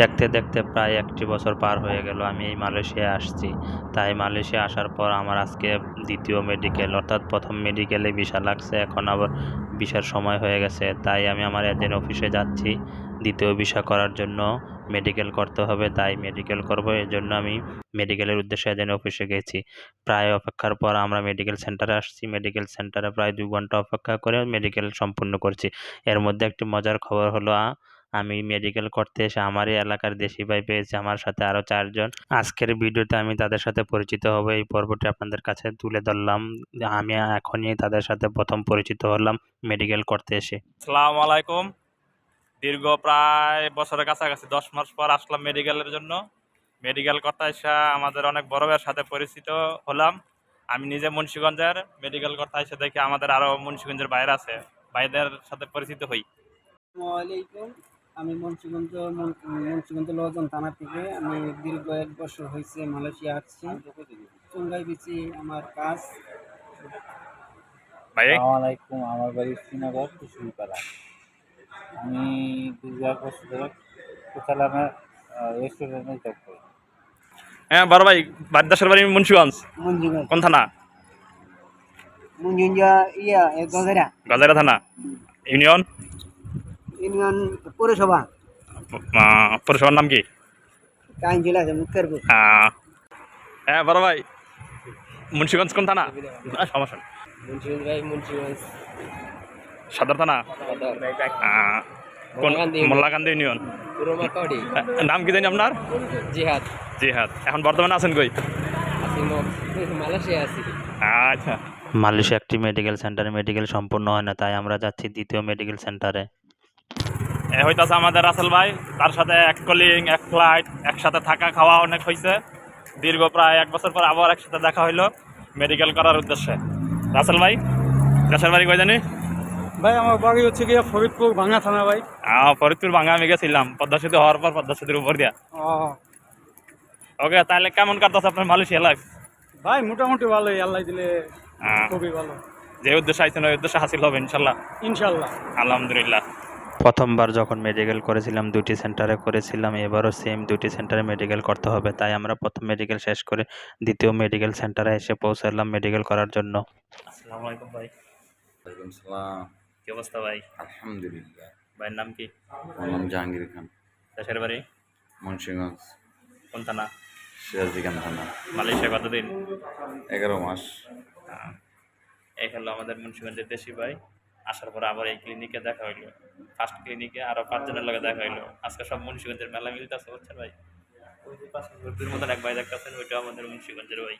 দেখতে দেখতে প্রায় একটি বছর পার হয়ে গেল, আমি এই মালয়েশিয়ায় আসছি। তাই মালয়েশিয়া আসার পর আমার আজকে দ্বিতীয় মেডিকেল অর্থাৎ প্রথম মেডিকেলে ভিসা লাগছে। এখন আবার ভিসার সময় হয়ে গেছে, তাই আমি আমার এজেন্ট অফিসে যাচ্ছি। দ্বিতীয় ভিসা করার জন্য মেডিকেল করতে হবে, তাই মেডিকেল করব। এর জন্য আমি মেডিকেলের উদ্দেশ্যে এজেন্ট অফিসে গেছি। প্রায় অপেক্ষার পর আমরা মেডিকেল সেন্টারে আসছি। মেডিকেল সেন্টারে প্রায় দু ঘণ্টা অপেক্ষা করে মেডিকেল সম্পূর্ণ করছি। এর মধ্যে একটি মজার খবর হলো আমি মেডিকেল করতে এসে আমারই এলাকার দেশি ভাই পেয়েছি আমার সাথে আরও চারজন। আজকের ভিডিওতে আমি তাদের সাথে পরিচিত হব এই পর্বটি আপনাদের কাছে তুলে ধরলাম। আমি এখনই তাদের সাথে প্রথম পরিচিত হলাম মেডিকেল করতে এসে। আসসালামু আলাইকুম। দীর্ঘ প্রায় বছরের কাছাকাছি দশ মাস পর আসলাম মেডিকেলের জন্য। মেডিকেল করতে এসে আমাদের অনেক বড় ভাইয়ের সাথে পরিচিত হলাম। আমি নিজে মুন্সিগঞ্জের মেডিকেল করতে এসে দেখি আমাদের আরও মুন্সিগঞ্জের বাইরে আছে ভাইদের সাথে পরিচিত হই। আমি মুন্সিগঞ্জ মুন- মুন্সিগঞ্জ লোহজন থানা থেকে আমি দীর্ঘ এক বছর হয়েছে মালয়েশিয়া আসছি। চুঙ্গাই বিচি আমার কাজ। ভাই? আলাইকুম আমার বাড়ি শ্রীনগর কুশুলপাড়া আমি দীর্ঘ এক বছর ধরে কোচালামে রেস্টুরেন্টে জব করি। হ্যাঁ বড় ভাই বাদ্দাসের বাড়ি মুন্সিগঞ্জ। মুন্সিগঞ্জ। কোন থানা? মুন্সিগঞ্জ ইয়া গজেরা। গাজারা থানা। ইউনিয়ন? ইউনিয়ন পৌরসভা। পৌরসভার নাম কি? কাইন জেলা আছে মুক্তারপুর। হ্যাঁ বড় ভাই। মুন্সিগঞ্জ কোন থানা? সমস্যা মুন্সিগঞ্জ ভাই মুন্সিগঞ্জ। সদর থানা? কোন? মোল্লাকান্দি ইউনিয়ন। নাম কি জানি আপনার? জিহাদ। জিহাদ। এখন বর্তমানে আছেন কই? আচ্ছা। মালয়েশিয়া একটি মেডিকেল সেন্টারে মেডিকেল সম্পূর্ণ হয় না তাই আমরা যাচ্ছি দ্বিতীয় মেডিকেল সেন্টারে হইতাছে আমাদের রাসেল ভাই তার সাথে এক কলিং এক ফ্লাইট একসাথে থাকা খাওয়া অনেক হয়েছে দীর্ঘ প্রায় এক বছর পর আবার একসাথে দেখা হইল মেডিকেল করার উদ্দেশ্যে। রাসেল ভাই দেশের বাড়ি কই জানি ভাই আমার বাড়ি হচ্ছে গিয়ে ফরিদপুর ভাঙা থানা ভাই। আহ, ফরিদপুর ভাঙা আমি গেছিলাম পদ্মা সেতু হওয়ার পর পদ্মা সেতুর উপর দিয়া। ওকে তাহলে কেমন কাটতেছে আপনার মালয়েশিয়া লাগ ভাই মোটামুটি ভালোই আল্লাহ দিলে খুবই ভালো। যে উদ্দেশ্যে আইছেন ওই উদ্দেশ্যে হাসিল হবে ইনশাল্লাহ। ইনশাল্লাহ। আলহামদুলিল্লাহ। প্রথমবার যখন মেডিকেল করেছিলাম দুটি সেন্টারে করেছিলাম এবারও সেম দুটি সেন্টারে মেডিকেল করতে হবে। তাই আমরা প্রথম মেডিকেল শেষ করে দ্বিতীয় মেডিকেল সেন্টারে এসে পৌঁছালাম মেডিকেল করার জন্য। আসসালামু আলাইকুম ভাই। ওয়ালাইকুম সালাম। কি অবস্থা ভাই? আলহামদুলিল্লাহ। ভাইয়ের নাম কি? আমার নাম জাহাঙ্গীর খান। দেশের বাড়ি? মুন্সিগঞ্জ। কোন থানা? সিরাজদিখান থানা। মালয়েশিয়া কতদিন? এগারো মাস। এই হলো আমাদের মুন্সিগঞ্জের দেশি ভাই। আসার পর আবার এই ক্লিনিকে দেখা হইল। ফার্স্ট ক্লিনিকে আরও পাঁচজনের লগে দেখা হইল। আজকে সব মুন্সিগঞ্জের মেলা মিলতে আছে, বুঝছেন ভাই? ওই যে পাঁচ মতন এক ভাই দেখতেছেন ওইটা আমাদের মুন্সিগঞ্জের ভাই।